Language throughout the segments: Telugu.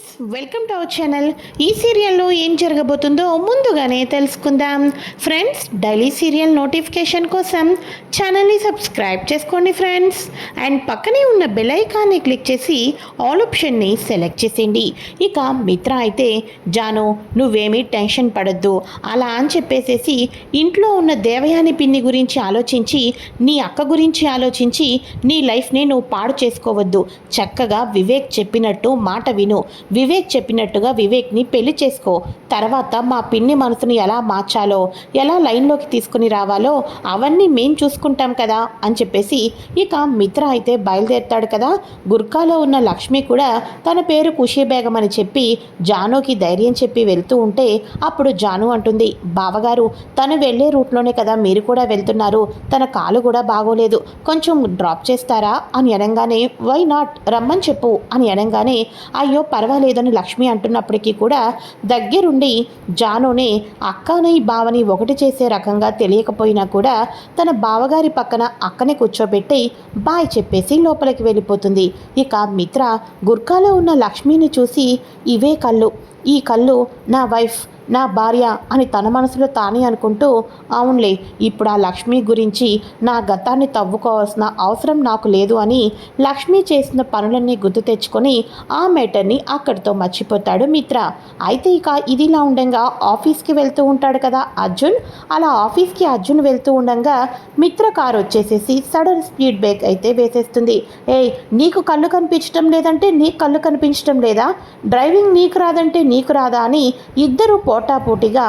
Friends welcome to our channel. ఈ సీరియల్లో ఏం జరగబోతుందో ముందుగానే తెలుసుకుందాం. ఫ్రెండ్స్ డైలీ సీరియల్ నోటిఫికేషన్ కోసం ఛానల్ని సబ్స్క్రైబ్ చేసుకోండి ఫ్రెండ్స్. అండ్ పక్కనే ఉన్న బెల్ ఐకాన్ని క్లిక్ చేసి ఆల్ ఆప్షన్ని సెలెక్ట్ చేసేయండి. ఇక మిత్ర అయితే జాను నువ్వేమీ టెన్షన్ పడద్దు. అలా అని చెప్పేసేసి ఇంట్లో ఉన్న దేవయాని పిన్ని గురించి ఆలోచించి నీ అక్క గురించి ఆలోచించి నీ లైఫ్ని నువ్వు పాడు చేసుకోవద్దు. చక్కగా వివేక్ చెప్పినట్టు మాట విను. వివేక్ చెప్పినట్టుగా వివేక్ని పెళ్ళి చేసుకో. తర్వాత మా పిన్ని మనసుని ఎలా మార్చాలో ఎలా లైన్లోకి తీసుకుని రావాలో అవన్నీ మేం చూసుకుంటాం కదా అని చెప్పేసి ఇక మిత్ర అయితే బయలుదేరుతాడు కదా. గుర్కాలో ఉన్న లక్ష్మి కూడా తన పేరు ఖుషీ బేగం అని చెప్పి జానుకి ధైర్యం చెప్పి వెళ్తూ ఉంటే అప్పుడు జాను అంటుంది బావగారు తను వెళ్ళే రూట్లోనే కదా మీరు కూడా వెళ్తున్నారు. తన కాలు కూడా బాగోలేదు. కొంచెం డ్రాప్ చేస్తారా? అని అనగానే వై నాట్ రమ్మని చెప్పు. అని అనగానే అయ్యో లేదని లక్ష్మి అంటున్నప్పటికీ కూడా దగ్గరుండి జానుని అక్కని బావని ఒకటి చేసే రకంగా తెలియకపోయినా కూడా తన బావగారి పక్కన అక్కని కూర్చోబెట్టి బాయ్ చెప్పేసి లోపలికి వెళ్ళిపోతుంది. ఇక మిత్ర గుర్కాలో ఉన్న లక్ష్మిని చూసి ఇవే కళ్ళు. ఈ కళ్ళు నా వైఫ్. నా భార్య అని తన మనసులో తానే అనుకుంటూ అవునులే ఇప్పుడు ఆ లక్ష్మి గురించి నా గతాన్ని తవ్వుకోవాల్సిన అవసరం నాకు లేదు అని లక్ష్మి చేసిన పనులన్నీ గుర్తు తెచ్చుకొని ఆ మేటర్ని అక్కడితో మర్చిపోతాడు మిత్ర. అయితే ఇక ఇదిలా ఉండగా ఆఫీస్కి వెళ్తూ ఉంటాడు కదా అర్జున్. అలా ఆఫీస్కి అర్జున్ వెళ్తూ ఉండగా మిత్ర కారు వచ్చేసేసి సడన్ స్పీడ్ బ్రేక్ అయితే వేసేస్తుంది. ఏయ్ నీకు కళ్ళు కనిపించడం లేదంటే నీకు కళ్ళు కనిపించడం లేదా? డ్రైవింగ్ నీకు రాదంటే నీకు రాదా? అని ఇద్దరు పోటాపోటీగా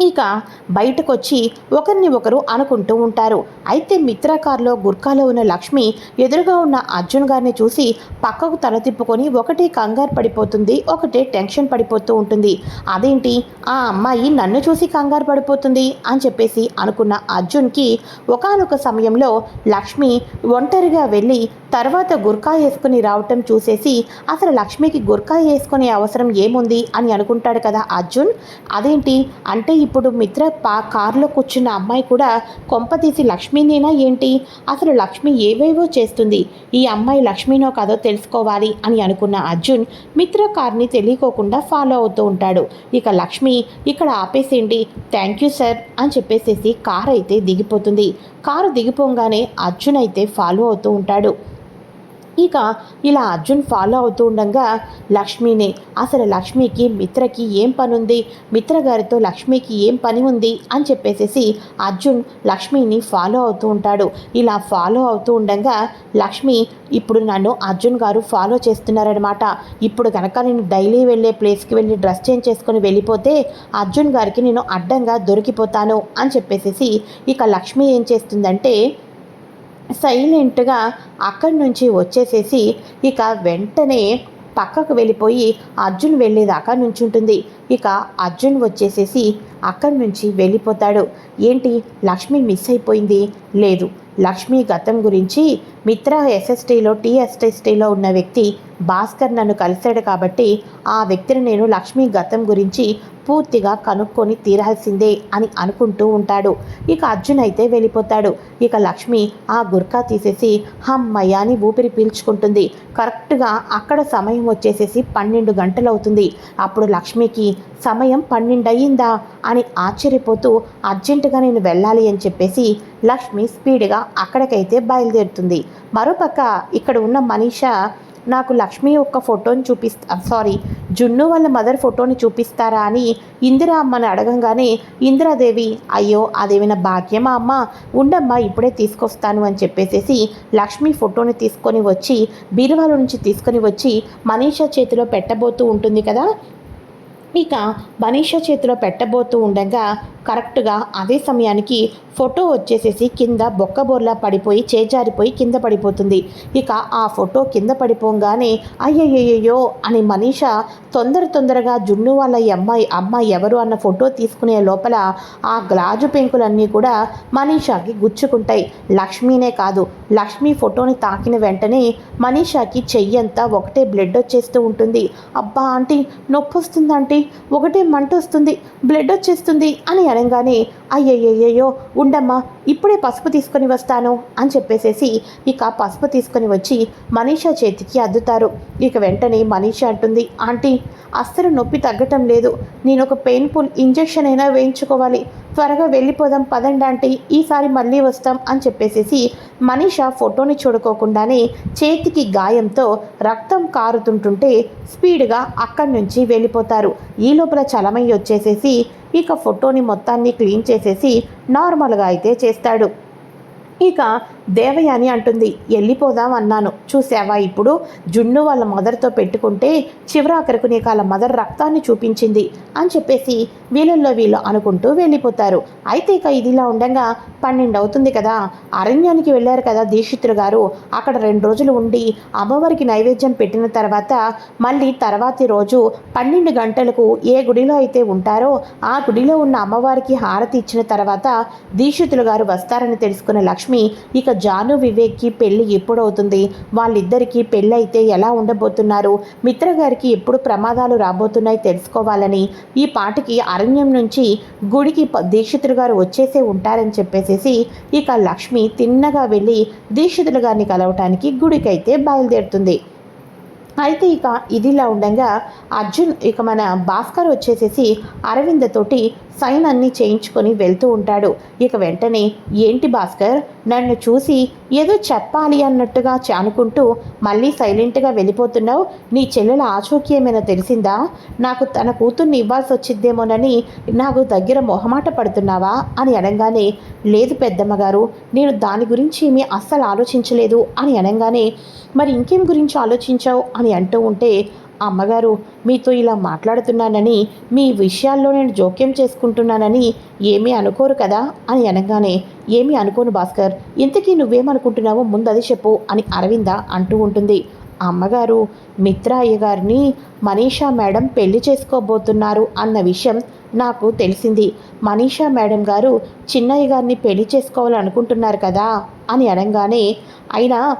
ఇక బయటకు వచ్చి ఒకరిని ఒకరు అనుకుంటూ ఉంటారు. అయితే మిత్ర కారులో ఉన్న లక్ష్మి ఎదురుగా ఉన్న అర్జున్ గారిని చూసి పక్కకు తల తిప్పుకొని ఒకటే కంగారు పడిపోతుంది ఒకటే టెన్షన్ పడిపోతూ ఉంటుంది. అదేంటి? ఆ అమ్మాయి నన్ను చూసి కంగారు పడిపోతుంది అని చెప్పేసి అనుకున్న అర్జున్కి ఒకానొక సమయంలో లక్ష్మి ఒంటరిగా వెళ్ళి తర్వాత గుర్ఖా వేసుకుని రావటం చూసేసి అసలు లక్ష్మికి గుర్కా వేసుకునే అవసరం ఏముంది అని అనుకుంటాడు కదా అర్జున్. అదేంటి? అంటే ఇప్పుడు మిత్ర పా కారులో కూర్చున్న అమ్మాయి కూడా కొంపతీసి లక్ష్మీనేనా ఏంటి? అసలు లక్ష్మి ఏవేవో చేస్తుంది. ఈ అమ్మాయి లక్ష్మీనో కాదో తెలుసుకోవాలి అని అనుకున్న అర్జున్ మిత్ర కార్ని తెలియకోకుండా ఫాలో అవుతూ ఉంటాడు. ఇక లక్ష్మి ఇక్కడ ఆపేసేయండి థ్యాంక్ యూ సార్ అని చెప్పేసేసి కార్ అయితే దిగిపోతుంది. కారు దిగిపోగానే అర్జున్ అయితే ఫాలో అవుతూ ఉంటాడు. ఇక ఇలా అర్జున్ ఫాలో అవుతూ ఉండగా లక్ష్మిని అసలు లక్ష్మికి మిత్రకి ఏం పని ఉంది మిత్ర గారితో లక్ష్మికి ఏం పని ఉంది? అని చెప్పేసేసి అర్జున్ లక్ష్మిని ఫాలో అవుతూ ఉంటాడు. ఇలా ఫాలో అవుతూ ఉండగా లక్ష్మి ఇప్పుడు నన్ను అర్జున్ గారు ఫాలో చేస్తున్నారనమాట ఇప్పుడు కనుక నేను డైలీ వెళ్ళే ప్లేస్కి వెళ్ళి డ్రెస్ చేంజ్ చేసుకొని వెళ్ళిపోతే అర్జున్ గారికి నేను అడ్డంగా దొరికిపోతాను. అని చెప్పేసేసి ఇక లక్ష్మి ఏం చేస్తుందంటే సైలెంట్గా అక్కడి నుంచి వచ్చేసేసి ఇక వెంటనే పక్కకు వెళ్ళిపోయి అర్జున్ వెళ్ళేదాకా నుంచుంటుంది. ఇక అర్జున్ వచ్చేసేసి అక్కడి నుంచి వెళ్ళిపోతాడు. ఏంటి? లక్ష్మి మిస్ అయిపోయింది? లేదు. లక్ష్మి గతం గురించి మిత్ర ఎస్ఎస్టీలో టీఎస్ఎస్టీలో ఉన్న వ్యక్తి భాస్కర్ నన్ను కలిశాడు కాబట్టి ఆ వ్యక్తిని నేను లక్ష్మి గతం గురించి పూర్తిగా కనుక్కొని తీరాల్సిందే అని అనుకుంటూ ఉంటాడు. ఇక అర్జున్ అయితే వెళ్ళిపోతాడు. ఇక లక్ష్మి ఆ గుర్కా తీసేసి హమ్మయ్య అని ఊపిరి పీల్చుకుంటుంది. కరెక్ట్గా అక్కడ సమయం వచ్చేసేసి పన్నెండు గంటలు అవుతుంది అప్పుడు లక్ష్మికి సమయం పన్నెండు అయ్యిందా అని ఆశ్చర్యపోతూ అర్జెంటుగా నేను వెళ్ళాలి అని చెప్పేసి లక్ష్మి స్పీడ్గా అక్కడికైతే బయలుదేరుతుంది. మరోపక్క ఇక్కడ ఉన్న మనీషా నాకు లక్ష్మి యొక్క ఫోటోని చూపిస్తా సారీ జున్ను వాళ్ళ మదర్ ఫోటోని చూపిస్తారా అని ఇందిరా అమ్మని అడగంగానే ఇందిరాదేవి అయ్యో అదేమైనా భాగ్యమా అమ్మ? ఉండమ్మా ఇప్పుడే తీసుకొస్తాను అని చెప్పేసేసి లక్ష్మి ఫోటోని తీసుకొని వచ్చి బీరువాల నుంచి తీసుకొని వచ్చి మనీషా చేతిలో పెట్టబోతూ ఉంటుంది కదా? ఇక మనీషా చేతిలో పెట్టబోతూ ఉండగా కరెక్ట్గా అదే సమయానికి ఫోటో వచ్చేసేసి కింద బొక్కబోర్లా పడిపోయి చేజారిపోయి కింద పడిపోతుంది. ఇక ఆ ఫోటో కింద పడిపోగానే అయ్యయ్యో అని మనీష తొందర తొందరగా జున్ను వాళ్ళ అమ్మాయి అమ్మాయి ఎవరు అన్న ఫోటో తీసుకునే లోపల ఆ గ్లాజు పెంకులన్నీ కూడా మనీషాకి గుచ్చుకుంటాయి. లక్ష్మీనే కాదు లక్ష్మి ఫోటోని తాకిన వెంటనే మనీషాకి చెయ్యంతా ఒకటే బ్లడ్ వచ్చేస్తూ ఉంటుంది. అబ్బా ఆంటీ నొప్పి వస్తుందంటే ఒకటే మంట వస్తుంది బ్లడ్ వచ్చేస్తుంది అని అనగానే అయ్యయ్యయ్యో ఉండమ్మా ఇప్పుడే పసుపు తీసుకొని వస్తాను అని చెప్పేసేసి ఇక పసుపు తీసుకొని వచ్చి మనీషా చేతికి అద్దుతారు. ఇక వెంటనే మనీషా అంటుంది ఆంటీ అస్సలు నొప్పి తగ్గటం లేదు. నేను ఒక పెయిన్ఫుల్ ఇంజెక్షన్ అయినా వేయించుకోవాలి. త్వరగా వెళ్ళిపోదాం పదండి ఆంటీ ఈసారి మళ్ళీ వస్తాం అని చెప్పేసేసి మనీషా ఫోటోని చూడుకోకుండానే చేతికి గాయంతో రక్తం కారుతుంటుంటే స్పీడ్గా అక్కడి నుంచి వెళ్ళిపోతారు. ఈ లోపల చలమయ్య వచ్చేసేసి ఇక ఫోటోని మొత్తాన్ని క్లీన్ చేసేసి నార్మల్గా అయితే చేస్తాడు. ఇక దేవయాని అంటుంది. వెళ్ళిపోదాం అన్నాను. చూసావా ఇప్పుడు? జున్ను వాళ్ళ మదర్తో పెట్టుకుంటే చివరాఖరకు నీకు వాళ్ళ మదర్ రక్తాన్ని చూపించింది అని చెప్పేసి వీళ్ళల్లో వీళ్ళు అనుకుంటూ వెళ్ళిపోతారు. అయితే ఇక ఇదిలా ఉండగా పన్నెండు అవుతుంది కదా. అరణ్యానికి వెళ్ళారు కదా దీక్షితులు గారు. అక్కడ రెండు రోజులు ఉండి అమ్మవారికి నైవేద్యం పెట్టిన తర్వాత మళ్ళీ తర్వాతి రోజు పన్నెండు గంటలకు ఏ గుడిలో అయితే ఉంటారో ఆ గుడిలో ఉన్న అమ్మవారికి హారతి ఇచ్చిన తర్వాత దీక్షితులు గారు వస్తారని తెలుసుకున్న లక్ష్మి ఇక జాను వివేక్కి పెళ్ళి ఎప్పుడవుతుంది? వాళ్ళిద్దరికీ పెళ్ళి అయితే ఎలా ఉండబోతున్నారు? మిత్ర గారికి ఎప్పుడు ప్రమాదాలు రాబోతున్నాయి తెలుసుకోవాలని ఈ పాటికి అరణ్యం నుంచి గుడికి దీక్షితులు గారు వచ్చేసే ఉంటారని చెప్పేసేసి ఇక లక్ష్మి తిన్నగా వెళ్ళి దీక్షితులు గారిని కలవటానికి గుడికైతే బయలుదేరుతుంది. అయితే ఇక ఇదిలా ఉండగా అర్జున్ ఇక మన భాస్కర్ వచ్చేసేసి అరవింద్ తోటి సైన్ అన్నీ చేయించుకొని వెళ్తూ ఉంటాడు. ఇక వెంటనే ఏంటి భాస్కర్? నన్ను చూసి ఏదో చెప్పాలి అన్నట్టుగా చానుకుంటూ మళ్ళీ సైలెంట్గా వెళ్ళిపోతున్నావు? నీ చెల్లెల ఆచూకీ ఏమైనా తెలిసిందా? నాకు తన కూతుర్ని ఇవ్వాల్సి వచ్చిద్దేమోనని నాకు దగ్గర మొహమాట పడుతున్నావా? అని అనగానే లేదు పెద్దమ్మగారు నేను దాని గురించి ఏమీ అస్సలు ఆలోచించలేదు అని అనగానే మరి ఇంకేం గురించి ఆలోచించావు? అని అంటూ ఉంటే అమ్మగారు మీతో ఇలా మాట్లాడుతున్నానని మీ విషయాల్లో నేను జోక్యం చేసుకుంటున్నానని ఏమీ అనుకోరు కదా? అని అనగానే ఏమీ అనుకోను భాస్కర్. ఇంతకీ నువ్వేమనుకుంటున్నావో ముందు అది చెప్పు అని అరవింద అంటూ ఉంటుంది. అమ్మగారు మిత్రయ్య గారిని మనీషా మేడం పెళ్ళి చేసుకోబోతున్నారు అన్న విషయం నాకు తెలిసింది. మనీషా మేడం గారు చిన్నయ్య గారిని పెళ్ళి చేసుకోవాలనుకుంటున్నారు కదా? అని అనగానే అయినా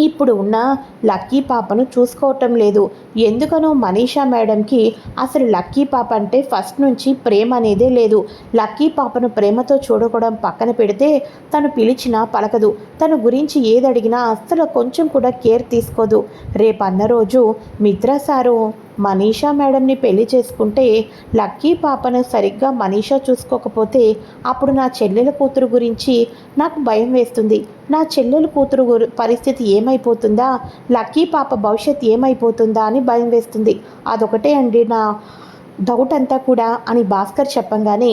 ఇప్పుడు ఉన్న లక్కీ పాపను చూసుకోవటం లేదు. ఎందుకనో మనీషా మేడంకి అసలు లక్కీ పాప అంటే ఫస్ట్ నుంచి ప్రేమ అనేదే లేదు. లక్కీ పాపను ప్రేమతో చూడకూడడం పక్కన పెడితే తను పిలిచినా పలకదు. తన గురించి ఏది అడిగినా అస్సలు కొంచెం కూడా కేర్ తీసుకోదు. రేపు అన్న రోజు మిత్ర సారు మనీషా మేడంని పెళ్ళి చేసుకుంటే లక్కీ పాపను సరిగ్గా మనీషా చూసుకోకపోతే అప్పుడు నా చెల్లెల కూతురు గురించి నాకు భయం వేస్తుంది. నా చెల్లెల కూతురు పరిస్థితి ఏమైపోతుందా? లక్కీ పాప భవిష్యత్ ఏమైపోతుందా అని భయం వేస్తుంది. అదొకటే అండి నా డౌట్ అంతా కూడా అని భాస్కర్ చెప్పంగానే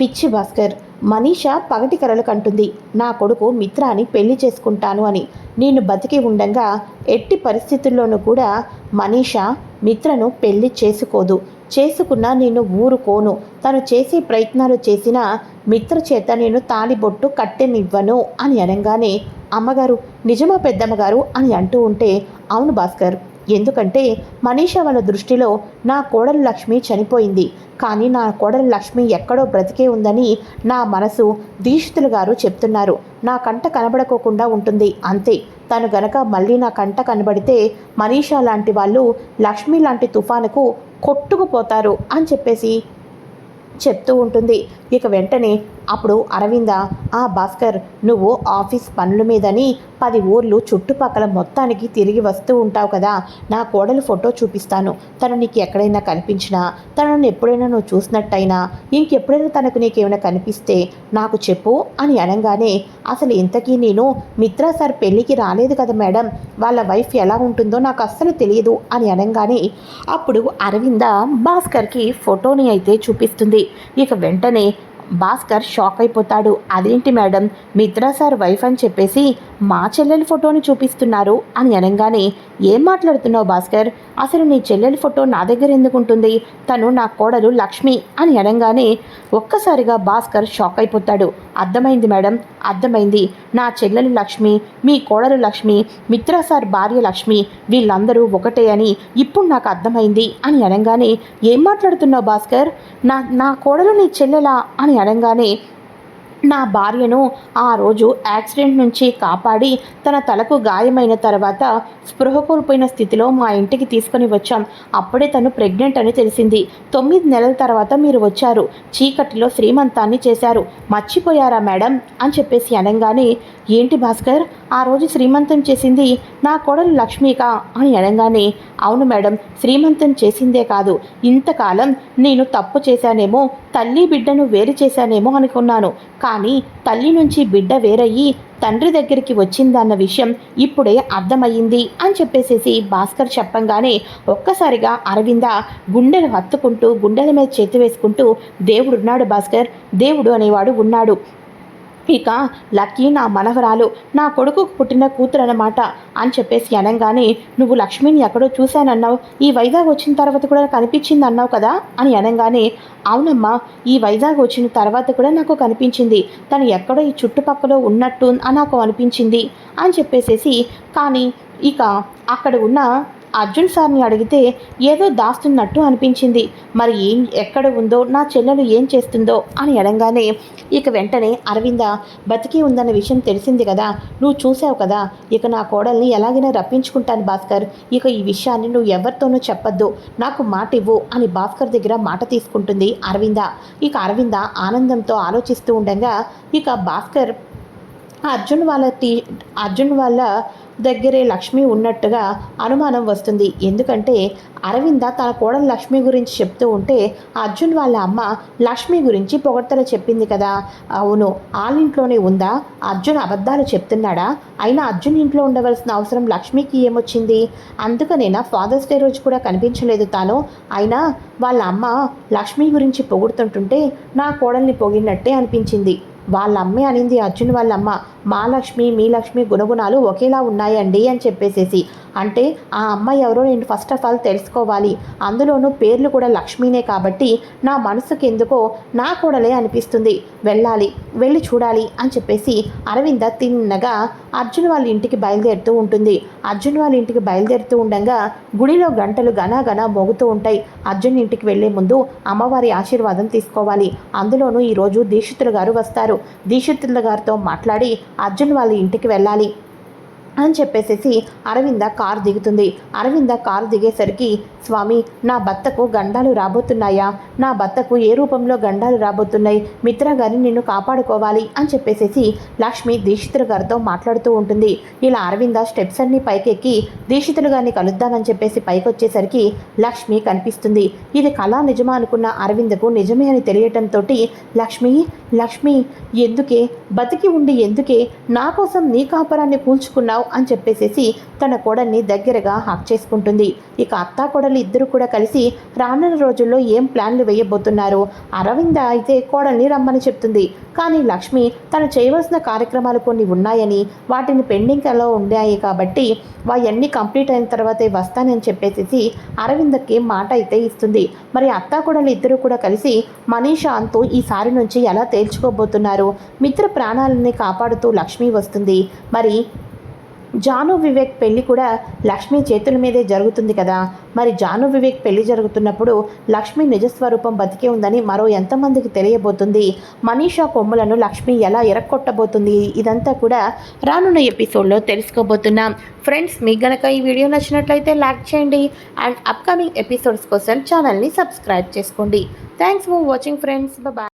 పిచ్చి భాస్కర్ మనీష పగటి కలలు కంటుంది. నా కొడుకు మిత్రాని పెళ్ళి చేసుకుంటాను అని. నేను బతికి ఉండంగా ఎట్టి పరిస్థితుల్లోనూ కూడా మనీష మిత్రను పెళ్ళి చేసుకోదు. చేసుకున్నా నేను ఊరుకోను. తను చేసే ప్రయత్నాలు చేసినా మిత్ర చేత నేను తాలిబొట్టు కట్టెనివ్వను అని అనగానే అమ్మగారు నిజమా పెద్దమ్మగారు అని అంటూ ఉంటే అవును భాస్కర్ ఎందుకంటే మనీషా వాళ్ళ దృష్టిలో నా కోడలు లక్ష్మి చనిపోయింది. కానీ నా కోడలు లక్ష్మి ఎక్కడో బ్రతికే ఉందని నా మనసు దీక్షితులు గారు చెప్తున్నారు. నా కంట కనబడకోకుండా ఉంటుంది. అంతే. తను గనక మళ్ళీ నా కంట కనబడితే మనీషా లాంటి వాళ్ళు లక్ష్మి లాంటి తుఫానుకు కొట్టుకుపోతారు అని చెప్పేసి చెప్తూ ఉంటుంది. ఇక వెంటనే అప్పుడు అరవింద ఆ భాస్కర్ నువ్వు ఆఫీస్ పనుల మీదని పది ఊర్లు చుట్టుపక్కల మొత్తానికి తిరిగి వస్తూ ఉంటావు కదా. నా కోడలు ఫోటో చూపిస్తాను. తను నీకు ఎక్కడైనా కనిపించినా తనను ఎప్పుడైనా నువ్వు చూసినట్టయినా ఇంకెప్పుడైనా తనకు నీకేమైనా కనిపిస్తే నాకు చెప్పు అని అనగానే అసలు ఇంతకీ నేను మిత్రా సార్ పెళ్ళికి రాలేదు కదా మేడం. వాళ్ళ వైఫ్ ఎలా ఉంటుందో నాకు అస్సలు తెలియదు అని అనగానే అప్పుడు అరవింద భాస్కర్కి ఫోటోని అయితే చూపిస్తుంది. ఇక వెంటనే భాస్కర్ షాక్ అయిపోతాడు. అదేంటి మేడం? మిత్రా సార్ వైఫ్ అని చెప్పేసి మా చెల్లెలి ఫోటోని చూపిస్తున్నారు అని అనగానే ఏం మాట్లాడుతున్నావు భాస్కర్? అసలు నీ చెల్లెలి ఫోటో నా దగ్గర ఎందుకు ఉంటుంది? తను నా కోడలు లక్ష్మి అని అనగానే ఒక్కసారిగా భాస్కర్ షాక్ అయిపోతాడు. అర్థమైంది మేడం అర్థమైంది. నా చెల్లెలు లక్ష్మి మీ కోడలు లక్ష్మి మిత్రా సార్ భార్య లక్ష్మి వీళ్ళందరూ ఒకటే అని ఇప్పుడు నాకు అర్థమైంది అని అనగానే ఏం మాట్లాడుతున్నావు భాస్కర్? నా నా కోడలు నీ చెల్లెలా అని అనగానే నా భార్యను ఆ రోజు యాక్సిడెంట్ నుంచి కాపాడి తన తలకు గాయమైన తర్వాత స్పృహ కోల్పోయిన స్థితిలో మా ఇంటికి తీసుకొని వచ్చాం. అప్పుడే తను ప్రెగ్నెంట్ అని తెలిసింది. తొమ్మిది నెలల తర్వాత మీరు వచ్చారు. చీకటిలో శ్రీమంతాన్ని చేశారు. మర్చిపోయారా మేడం? అని చెప్పేసి అనగానే ఏంటి భాస్కర్? ఆ రోజు శ్రీమంతం చేసింది నా కోడలు లక్ష్మిక అని అనగానే అవును మేడం శ్రీమంతం చేసిందే కాదు. ఇంతకాలం నేను తప్పు చేశానేమో తల్లి బిడ్డను వేరు చేశానేమో అనుకున్నాను. కానీ తల్లి నుంచి బిడ్డ వేరయ్యి తండ్రి దగ్గరికి వచ్చిందన్న విషయం ఇప్పుడే అర్థమయ్యింది అని చెప్పేసేసి భాస్కర్ చెప్పంగానే ఒక్కసారిగా అరవింద గుండెలు హత్తుకుంటూ గుండెల మీద చేతి వేసుకుంటూ దేవుడున్నాడు భాస్కర్ దేవుడు అనేవాడు ఉన్నాడు. ఇక లక్కీ నా మనవరాలు నా కొడుకుకు పుట్టిన కూతురు అనమాట అని చెప్పేసి అనగానే నువ్వు లక్ష్మిని ఎక్కడో చూశానన్నావు. ఈ వైజాగ్ వచ్చిన తర్వాత కూడా కనిపించింది అన్నావు కదా? అని అనగానే అవునమ్మా ఈ వైజాగ్ వచ్చిన తర్వాత కూడా నాకు కనిపించింది. తను ఎక్కడో ఈ చుట్టుపక్కల ఉన్నట్టు నాకు అనిపించింది. అని చెప్పేసేసి కానీ ఇక అక్కడ ఉన్న అర్జున్ సార్ని అడిగితే ఏదో దాస్తున్నట్టు అనిపించింది. మరి ఏం ఎక్కడ ఉందో నా చెల్లెలు ఏం చేస్తుందో అని అడగానే ఇక వెంటనే అరవింద బతికి ఉందన్న విషయం తెలిసింది కదా నువ్వు చూసావు కదా ఇక నా కోడల్ని ఎలాగైనా రప్పించుకుంటాను భాస్కర్ ఇక ఈ విషయాన్ని నువ్వు ఎవరితోనూ చెప్పొద్దు నాకు మాట ఇవ్వు అని భాస్కర్ దగ్గర మాట తీసుకుంటుంది అరవింద. ఇక అరవింద ఆనందంతో ఆలోచిస్తూ ఉండగా ఇక భాస్కర్ అర్జున్ వాళ్ళ టీ అర్జున్ వాళ్ళ దగ్గరే లక్ష్మి ఉన్నట్టుగా అనుమానం వస్తుంది. ఎందుకంటే అరవింద తన కోడలు లక్ష్మి గురించి చెప్తూ ఉంటే అర్జున్ వాళ్ళ అమ్మ లక్ష్మి గురించి పొగడ్తలు చెప్పింది కదా. అవును వాళ్ళ ఇంట్లోనే ఉందా? అర్జున్ అబద్ధాలు చెప్తున్నాడా? అయినా అర్జున్ ఇంట్లో ఉండవలసిన అవసరం లక్ష్మికి ఏమొచ్చింది? అందుకనేనా ఫాదర్స్ డే రోజు కూడా కనిపించలేదు తాను. అయినా వాళ్ళ అమ్మ లక్ష్మి గురించి పొగుడుతుంటుంటే నా కోడల్ని పొగిడినట్టే అనిపించింది. వాళ్ళ అమ్మే అనింది అర్జున్ వాళ్ళ అమ్మ. మా లక్ష్మి మీ లక్ష్మి గుణగుణాలు ఒకేలా ఉన్నాయండి అని చెప్పేసేసి. అంటే ఆ అమ్మాయి ఎవరో నేను ఫస్ట్ ఆఫ్ ఆల్ తెలుసుకోవాలి. అందులోనూ పేర్లు కూడా లక్ష్మీనే కాబట్టి నా మనసుకి ఎందుకో నా కూడలే అనిపిస్తుంది. వెళ్ళాలి వెళ్ళి చూడాలి అని చెప్పేసి అరవింద తిన్నగా అర్జున్ వాళ్ళ ఇంటికి బయలుదేరుతూ ఉంటుంది. అర్జున్ వాళ్ళ ఇంటికి బయలుదేరుతూ ఉండగా గుడిలో గంటలు గన మోగుతూ ఉంటాయి. అర్జున్ ఇంటికి వెళ్ళే ముందు అమ్మవారి ఆశీర్వాదం తీసుకోవాలి. అందులోనూ ఈరోజు దీక్షితులు గారు వస్తారు. దీక్షితుల గారితో మాట్లాడి అర్జున్ వాళ్ళ ఇంటికి వెళ్ళాలి. అని చెప్పేసేసి అరవింద కారు దిగుతుంది. అరవింద కారు దిగేసరికి స్వామి నా భర్తకు గండాలు రాబోతున్నాయా? నా భర్తకు ఏ రూపంలో గండాలు రాబోతున్నాయి? మిత్ర గారిని నిన్ను కాపాడుకోవాలి అని చెప్పేసేసి లక్ష్మి దీక్షితుల గారితో మాట్లాడుతూ ఉంటుంది. ఇలా అరవింద స్టెప్స్ అన్ని పైకెక్కి దీక్షితులు గారిని కలుద్దామని చెప్పేసి పైకి వచ్చేసరికి లక్ష్మి కనిపిస్తుంది. ఇది కళా నిజమా అనుకున్న అరవిందకు నిజమే అని తెలియటంతో లక్ష్మి లక్ష్మి ఎందుకే? బతికి ఉండి ఎందుకే? నా కోసం నీ కాపరాన్ని కూల్చుకున్నావు? అని చెప్పేసేసి తన కోడల్ని దగ్గరగా హాక్ చేసుకుంటుంది. ఇక అత్తా కోడలు ఇద్దరు కూడా కలిసి రానున్న రోజుల్లో ఏం ప్లాన్లు వేయబోతున్నారు అరవింద అయితే కోడల్ని రమ్మని చెప్తుంది. కానీ లక్ష్మి తను చేయవలసిన కార్యక్రమాలు కొన్ని ఉన్నాయని వాటిని పెండింగ్లో ఉన్నాయి కాబట్టి అవన్నీ కంప్లీట్ అయిన తర్వాతే వస్తానని చెప్పేసి అరవిందకి మాట అయితే ఇస్తుంది. మరి అత్తా కోడలు ఇద్దరు కూడా కలిసి మనీషా అంతు ఈసారి నుంచి ఎలా తేల్చుకోబోతున్నారు మిత్ర ప్రాణాలని కాపాడుతూ లక్ష్మి వస్తుంది. మరి జాను వివేక్ పెళ్ళి కూడా లక్ష్మి చేతుల మీదే జరుగుతుంది కదా. మరి జాను వివేక్ పెళ్ళి జరుగుతున్నప్పుడు లక్ష్మి నిజస్వరూపం బతికే ఉందని మరో ఎంతమందికి తెలియబోతుంది? మనీషా కొమ్ములను లక్ష్మి ఎలా ఎరక్కొట్టబోతుంది? ఇదంతా కూడా రానున్న ఎపిసోడ్లో తెలుసుకోబోతున్నాం. ఫ్రెండ్స్ మీకు గనక ఈ వీడియో నచ్చినట్లయితే లైక్ చేయండి. అండ్ అప్కమింగ్ ఎపిసోడ్స్ కోసం ఛానల్ని సబ్స్క్రైబ్ చేసుకోండి. Thanks for watching friends. Bye.